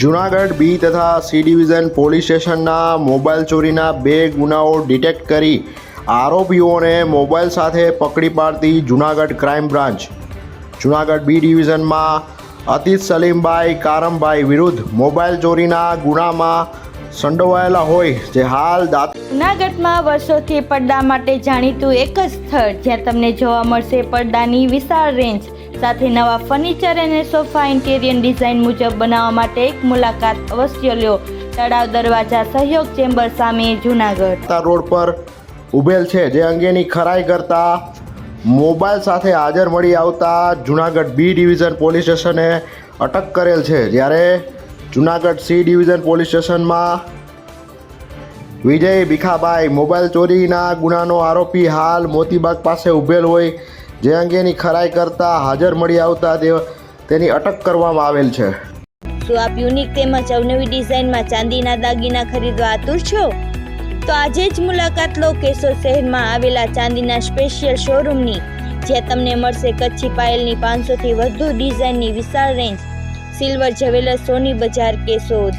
Junagadh B તથા C division police સ્ટેશનના mobile ચોરીના બે ગુનાઓ ડિટેક્ટ કરી આરોપીઓને મોબાઈલ સાથે પકડી પાડતી Junagadh crime branch. Junagadh B ડિવિઝનમાં અતીત સલીમભાઈ કારમભાઈ વિરુદ્ધ મોબાઈલ ચોરીના ગુનામાં સંડોવાયેલા હોય જે હાલ દાંત જૂનાગઢમાં વર્ષોથી પડદા માટે જાણીતું એક જ સ્થળ જ્યાં તમને જોવા મળશે પડદાની વિશાળ રેન્જ સાથે નવા ફર્નિચર અને સોફા ઇન્ટેરિયર ડિઝાઇન મુજબ બનાવવા માટે એક મુલાકાત અવશ્ય લ્યો તળાવ દરવાજા સહયોગ ચેમ્બર સામે જૂનાગઢ. તા રોડ પર ઉભેલ છે જે અંગેની ખરાઈ કરતા મોબાઈલ સાથે હાજર મળી આવતા જુનાગઢ બી ડિવિઝન પોલીસ સ્ટેશને અટક કરેલ છે. જ્યારે જુનાગઢ સી ડિવિઝન પોલીસ સ્ટેશનમાં વિજય ભીખાભાઈ મોબાઈલ ચોરીના ગુનાનો આરોપી હાલ મોતીબાગ પાસે ઉભેલ હોય, જે અંગેની ખરાઈ કરતા હાજર મળી આવતા તેની અટક કરવામાં આવેલ છે. શું આપ યુનિક તેમજ અવનવી ડિઝાઇનમાં ચાંદીના દાગીના ખરીદવા આતુર છો? તો આજે જ મુલાકાત લો કેશોદ શહેરમાં આવેલા ચાંદીના સ્પેશિયલ શોરૂમની, જ્યાં તમને મળશે કચ્છી પાયલની પાંચસોથી વધુ ડિઝાઇનની વિશાળ રેન્જ, સિલ્વર જ્વેલર્સ સોની બજાર કેશોદ.